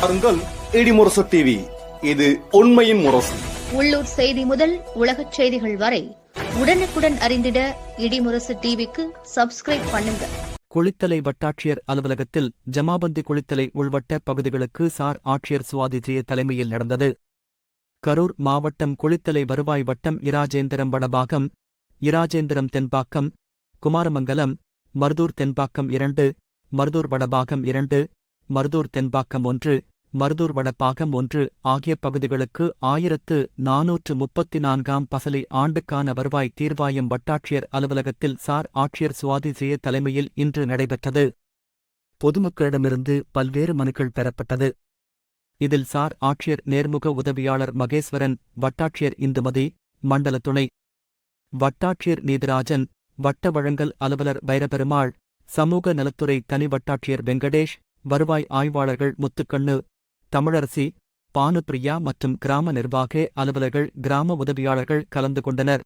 பாருங்கள் இடிமுரசு டிவி இது உண்மையின் முரசு. உள்ளூர் செய்தி முதல் உலகச் செய்திகள் வரை உடனுக்குடன் அறிந்திட இடிமுரசு டிவிக்கு சப்ஸ்கிரைப் பண்ணுங்க. குளித்தலை வட்டாட்சியர் அலுவலகத்தில் ஜமாபந்தி குளித்தலை உள்வட்ட பகுதிகளுக்கு சார் ஆட்சியர் சுவாதி ஜெய தலைமையில் நடந்தது. கரூர் மாவட்டம் குளித்தலை வருவாய் வட்டம் இராஜேந்திரம் வடபாகம் இராஜேந்திரம் தென்பாக்கம் குமாரமங்கலம் மருதூர் தென்பாக்கம் இரண்டு மருதூர் வடபாகம் இரண்டு மருதூர் தென்பாக்கம் ஒன்று மருதூர் வடப்பாகம் ஒன்று ஆகிய பகுதிகளுக்கு ஆயிரத்து நாநூற்று முப்பத்தி நான்காம் பசலி ஆண்டுக்கான வருவாய் தீர்வாயம் வட்டாட்சியர் அலுவலகத்தில் சார் ஆட்சியர் சுவாதிசிய தலைமையில் இன்று நடைபெற்றது. பொதுமக்களிடமிருந்து பல்வேறு மனுக்கள் பெறப்பட்டது. இதில் சார் ஆட்சியர் நேர்முக உதவியாளர் மகேஸ்வரன் வட்டாட்சியர் இந்துமதி மண்டல துணை வட்டாட்சியர் நீதிராஜன் வட்ட வழங்கல் அலுவலர் வைரபெருமாள் சமூக நலத்துறை தனி வட்டாட்சியர் வெங்கடேஷ் வருவாய் ஆய்வாளர்கள் முத்துக்கண்ணு தமிழரசி பானுப்பிரியா மற்றும் கிராம நிர்வாக அலுவலர்கள் கிராம உதவியாளர்கள் கலந்து கொண்டனர்.